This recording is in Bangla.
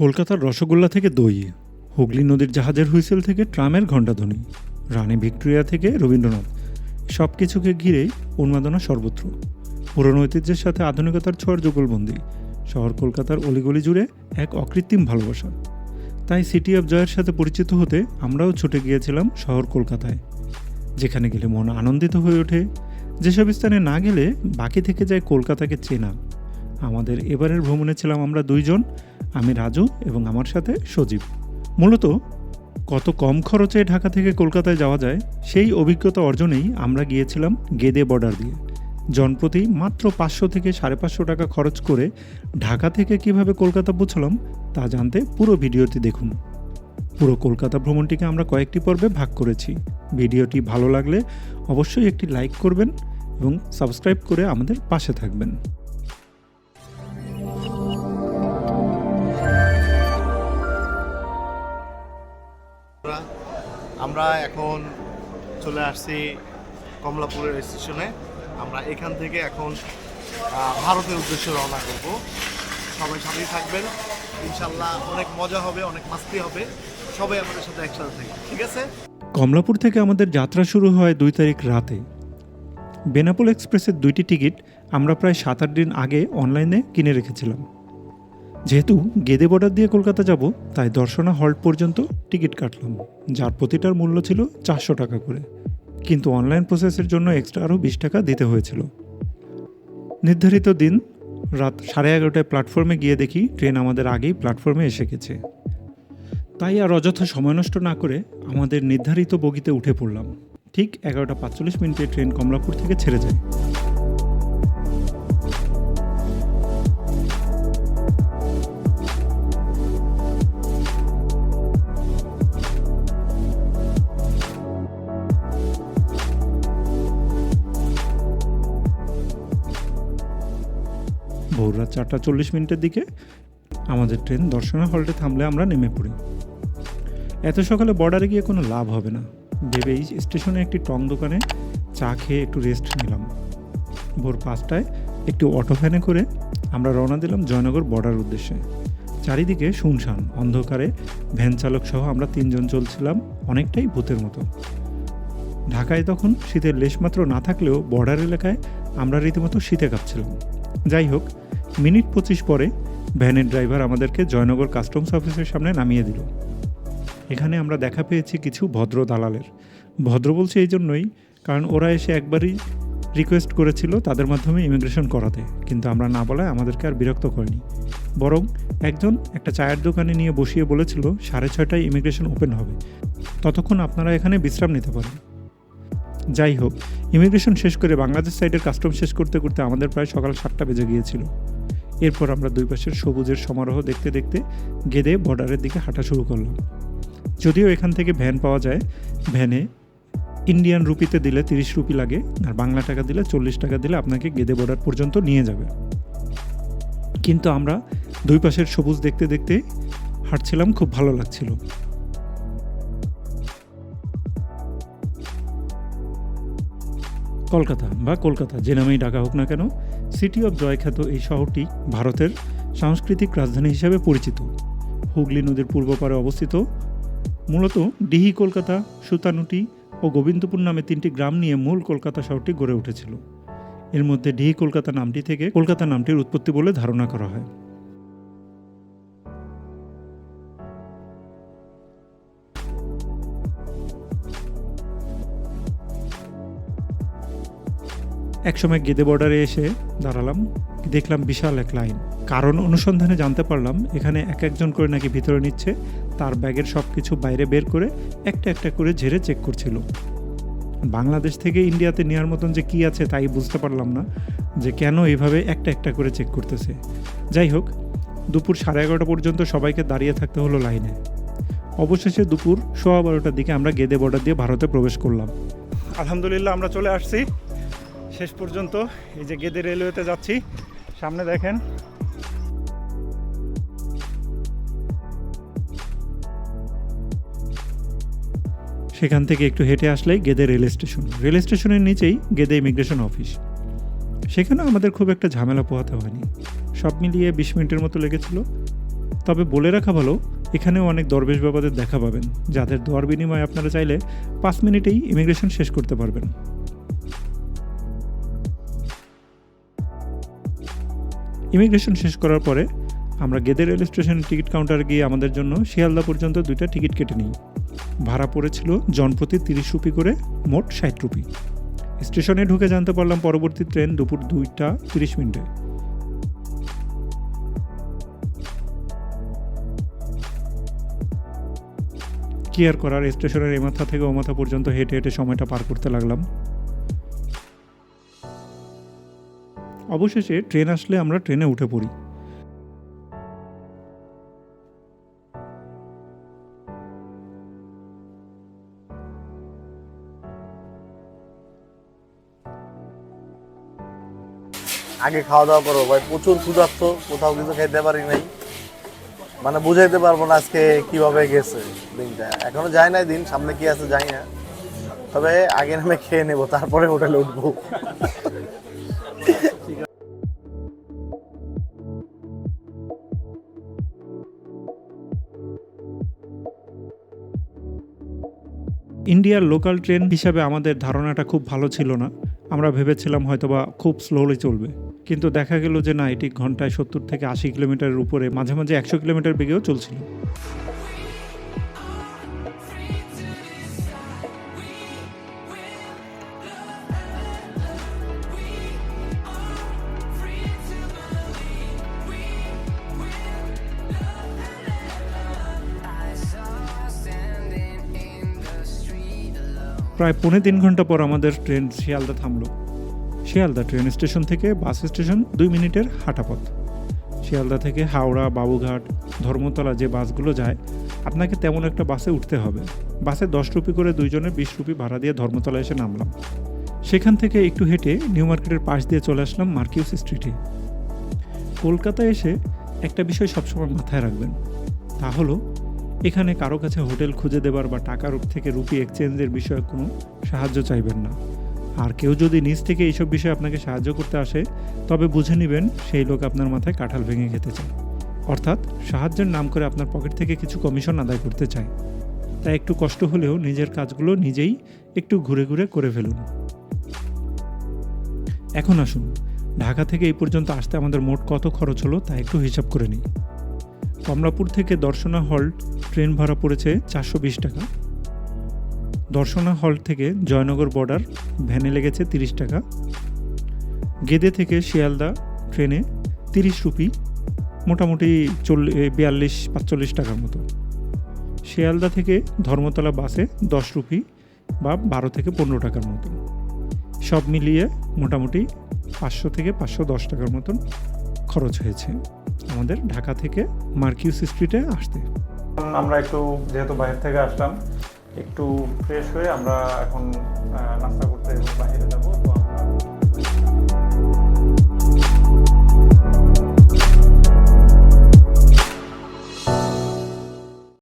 কলকাতার রসগোল্লা থেকে দই, হুগলি নদীর জাহাজের হুইসেল থেকে ট্রামের ঘণ্টাধ্বনি, রানী ভিক্টোরিয়া থেকে রবীন্দ্রনাথ সব কিছুকে ঘিরেই উন্মাদনা সর্বত্র। পুরনো ঐতিহ্যের সাথে আধুনিকতার ছোঁয়ার যুগলবন্দি, শহর কলকাতার অলিগলি জুড়ে এক অকৃত্রিম ভালোবাসা। তাই সিটি অফ জয়ের সাথে পরিচিত হতে আমরাও ছুটে গিয়েছিলাম শহর কলকাতায়, যেখানে গেলে মন আনন্দিত হয়ে ওঠে। যেসব স্থানে না গেলে বাকি থেকে যায় কলকাতাকে চেনা। আমাদের এবারের ভ্রমণে ছিলাম আমরা দুইজন, আমি রাজু এবং আমার সাথে সজীব। মূলত কত কম খরচে ঢাকা থেকে কলকাতায় যাওয়া যায়, সেই অভিজ্ঞতা অর্জনেই আমরা গিয়েছিলাম গেদে বর্ডার দিয়ে। জনপ্রতি মাত্র পাঁচশো থেকে সাড়ে পাঁচশো টাকা খরচ করে ঢাকা থেকে কীভাবে কলকাতা পৌঁছলাম, তা জানতে পুরো ভিডিওটি দেখুন। পুরো কলকাতা ভ্রমণটিকে আমরা কয়েকটি পর্বে ভাগ করেছি। ভিডিওটি ভালো লাগলে অবশ্যই একটি লাইক করবেন এবং সাবস্ক্রাইব করে আমাদের পাশে থাকবেন। আমরা এখন চলে আসছি কমলাপুরের স্টেশনে। আমরা এখান থেকে এখন ভারতের উদ্দেশ্যে রওনা করব। সবাই সাথেই থাকবেন। ইনশাল্লাহ অনেক মজা হবে, অনেক মাস্তি হবে। সবাই আমাদের সাথে একসাথে থাকবে ঠিক আছে? কমলাপুর থেকে আমাদের যাত্রা শুরু হয় দুই তারিখ রাতে। বেনাপোল এক্সপ্রেসের দুইটি টিকিট আমরা প্রায় সাত আট দিন আগে অনলাইনে কিনে রেখেছিলাম। যেহেতু গেদে বর্ডার দিয়ে কলকাতা যাব, তাই দর্শনা হল্ট পর্যন্ত টিকিট কাটলাম, যার প্রতিটার মূল্য ছিল চারশো টাকা করে। কিন্তু অনলাইন প্রসেসের জন্য এক্সট্রা আরও বিশ টাকা দিতে হয়েছিল। নির্ধারিত দিন, রাত সাড়ে এগারোটায় প্ল্যাটফর্মে গিয়ে দেখি ট্রেন আমাদের আগেই প্ল্যাটফর্মে এসে গেছে। তাই আর অযথা সময় নষ্ট না করে আমাদের নির্ধারিত বগিতে উঠে পড়লাম। ঠিক এগারোটা পাঁচচল্লিশ মিনিটে ট্রেন কমলাপুর থেকে ছেড়ে যায়। ভোর রাত চারটা চল্লিশ মিনিটের দিকে আমাদের ট্রেন দর্শনা হল্টে থামলে আমরা নেমে পড়ি। এত সকালে বর্ডারে গিয়ে কোনো লাভ হবে না। ভেবেই স্টেশনে একটি টং দোকানে চা খেয়ে একটু রেস্ট নিলাম। ভোর পাঁচটায় একটি অটো ভ্যানে করে আমরা রওনা দিলাম জয়নগর বর্ডার উদ্দেশ্যে। চারিদিকে শুনশান, অন্ধকারে ভ্যান চালক সহ আমরা তিনজন চলছিলাম অনেকটাই ভূতের মতো। ঢাকায় তখন শীতের লেশমাত্র না থাকলেও বর্ডার এলাকায় আমরা রীতিমতো শীতে কাঁপছিলাম। যাই হোক মিনিট পঁচিশ পরে ভ্যানের ড্রাইভার আমাদেরকে জয়নগর কাস্টমস অফিসের সামনে নামিয়ে দিল। এখানে আমরা দেখা পেয়েছি কিছু ভদ্র দালালের। ভদ্র বলছে এই জন্যই, কারণ ওরা এসে একবারই রিকোয়েস্ট করেছিল তাদের মাধ্যমে ইমিগ্রেশন করাতে, কিন্তু আমরা না বলায় আমাদেরকে আর বিরক্ত করেনি। বরং একজন একটা চায়ের দোকানে নিয়ে বসিয়ে বলেছিল, সাড়ে ছয়টায় ইমিগ্রেশন ওপেন হবে। ততক্ষণ আপনারা এখানে বিশ্রাম নিতে পারেন। যাই হোক ইমিগ্রেশন শেষ করে বাংলাদেশ সাইডের কাস্টম শেষ করতে করতে আমাদের প্রায় সকাল সাতটা বেজে গিয়েছিল। এরপর আমরা দুই পাশের সবুজের সমারোহ দেখতে দেখতে গেদে বর্ডারের দিকে হাঁটা শুরু করলাম। যদিও এখান থেকে ভ্যান পাওয়া যায়, ভ্যানে ইন্ডিয়ান রুপিতে দিলে তিরিশ রুপি লাগে, আর বাংলা টাকা দিলে চল্লিশ টাকা দিলে আপনাকে গেদে বর্ডার পর্যন্ত নিয়ে যাবে। কিন্তু আমরা দুই পাশের সবুজ দেখতে দেখতে হাঁটছিলাম, খুব ভালো লাগছিল। কলকাতা, বা কলকাতা, যে নামেই ডাকা হোক না কেন সিটি অব জয়খ্যাত এই শহরটি ভারতের সাংস্কৃতিক রাজধানী হিসেবে পরিচিত। হুগলি নদীর পূর্ব পারে অবস্থিত। মূলত ডিহি কলকাতা, সুতানুটি ও গোবিন্দপুর নামে তিনটি গ্রাম নিয়ে মূল কলকাতা শহরটি গড়ে উঠেছিল। এর মধ্যে ডিহি কলকাতা নামটি থেকে কলকাতা নামটির উৎপত্তি বলে ধারণা করা হয়। একসময় গেদে বর্ডারে এসে দাঁড়ালাম। দেখলাম বিশাল এক লাইন। কারণ অনুসন্ধানে জানতে পারলাম, এখানে এক একজন করে নাকি ভিতরে নিচ্ছে, তার ব্যাগের সব কিছু বাইরে বের করে একটা একটা করে ঝেড়ে চেক করছিল। বাংলাদেশ থেকে ইন্ডিয়াতে নেওয়ার মতন যে কী আছে তাই বুঝতে পারলাম না, যে কেন এইভাবে একটা একটা করে চেক করতেছে। যাই হোক, দুপুর সাড়ে এগারোটা পর্যন্ত সবাইকে দাঁড়িয়ে থাকতে হলো লাইনে। অবশেষে দুপুর সোয়া বারোটার দিকে আমরা গেদে বর্ডার দিয়ে ভারতে প্রবেশ করলাম। আলহামদুলিল্লাহ, আমরা চলে আসছি। শেষ পর্যন্ত এই যে গেদে রেলওয়েতে যাচ্ছি। সামনে দেখেন। সেখান থেকে একটু হেঁটে আসলেই গেদে রেল স্টেশন। রেল স্টেশনের নিচেই গেদে ইমিগ্রেশন অফিস। সেখানেও আমাদের খুব একটা ঝামেলা পোহাতে হয়নি। সব মিলিয়ে বিশ মিনিটের মতো লেগেছিল। তবে বলে রাখা ভালো, এখানেও অনেক দরবেশ বাবাদের দেখা পাবেন, যাদের দর বিনিময়ে আপনারা চাইলে পাঁচ মিনিটেই ইমিগ্রেশন শেষ করতে পারবেন। ইমিগ্রেশন শেষ করার পরে আমরা গেদে রেল স্টেশনের টিকিট কাউন্টারে গিয়ে আমাদের জন্য শিয়ালদা পর্যন্ত দুইটা টিকিট কেটে নিই। ভাড়া পড়েছিল জনপ্রতি তিরিশ রুপি করে, মোট ষাট রুপি। স্টেশনে ঢুকে জানতে পারলাম পরবর্তী ট্রেন দুপুর দুইটা তিরিশ মিনিটে। কি আর করার, স্টেশনের এই মাথা থেকে ও মাথা পর্যন্ত হেঁটে হেঁটে সময়টা পার করতে লাগলাম। অবশেষে ট্রেন আসলে আমরা ট্রেনে উঠে পড়ি। আগে খাওয়া দাওয়া করব ভাই, প্রচুর ক্ষুধার্ত, কোথাও কিছু খাইতে পারি নাই। মানে বুঝাইতে পারব না আজকে কীভাবে গেছে দিনটা। এখনও যায় নাই দিন, সামনে কি আছে যাই না। তবে আগে নামে খেয়ে নেব, তারপরে হোটেলে উঠবো। ইন্ডিয়ার লোকাল ট্রেন হিসাবে আমাদের ধারণাটা খুব ভালো ছিল না। আমরা ভেবেছিলাম হয়তোবা খুব স্লোলি চলবে। কিন্তু দেখা গেল যে না, এটি ঘন্টায় সত্তর থেকে আশি কিলোমিটারের উপরে, মাঝে মাঝে একশো কিলোমিটার বেগেও চলছিল। প্রায় পৌনে তিন ঘণ্টা পর আমাদের ট্রেন শিয়ালদা থামলো। শিয়ালদা ট্রেন স্টেশন থেকে বাস স্টেশন দুই মিনিটের হাঁটা পথ শিয়ালদা থেকে হাওড়া, বাবুঘাট, ধর্মতলা যে বাসগুলো যায়, আপনাকে তেমন একটা বাসে উঠতে হবে। বাসে দশ রুপি করে দুইজনে বিশ রুপি ভাড়া দিয়ে ধর্মতলা এসে নামলাম। সেখান থেকে একটু হেঁটে নিউ মার্কেটের পাশ দিয়ে চলে আসলাম মার্কিউস স্ট্রিটে। কলকাতায় এসে একটা বিষয় সবসময় মাথায় রাখবেন। তা হলো এখানে কারও কাছে হোটেল খুঁজে দেবার বা টাকার থেকে রুপি এক্সচেঞ্জের বিষয়ে কোনো সাহায্য চাইবেন না। আর কেউ যদি নিজ থেকে এইসব বিষয়ে আপনাকে সাহায্য করতে আসে, তবে বুঝে নেবেন সেই লোক আপনার মাথায় কাঁঠাল ভেঙে খেতে চায় অর্থাৎ সাহায্যের নাম করে আপনার পকেট থেকে কিছু কমিশন আদায় করতে চায়। তাই একটু কষ্ট হলেও নিজের কাজগুলো নিজেই একটু ঘুরে ঘুরে করে ফেলুন। এখন আসুন, ঢাকা থেকে এই পর্যন্ত আসতে আমাদের মোট কত খরচ হলো তা একটু হিসাব করে নিই। কমলাপুর থেকে দর্শনা হল্ট ট্রেন ভাড়া পড়েছে চারশো বিশ টাকা। দর্শনা হল্ট থেকে জয়নগর বর্ডার ভ্যানে লেগেছে তিরিশ টাকা। গেদে থেকে শিয়ালদা ট্রেনে তিরিশ রুপি, মোটামুটি চল্লিশ বিয়াল্লিশ, পাঁচচল্লিশ টাকার মতো। শিয়ালদা থেকে ধর্মতলা বাসে দশ রুপি বা বারো থেকে পনেরো টাকার মতো। সব মিলিয়ে মোটামুটি পাঁচশো থেকে পাঁচশো দশ টাকার মতন খরচ হয়েছে আমাদের ঢাকা থেকে মার্কিউস স্ট্রিটে আসতে। আমরা একটু যেহেতু বাইরে থেকে আসলাম, একটু ফ্রেশ হয়ে আমরা এখন নাস্তা করতে বাইরে যাব।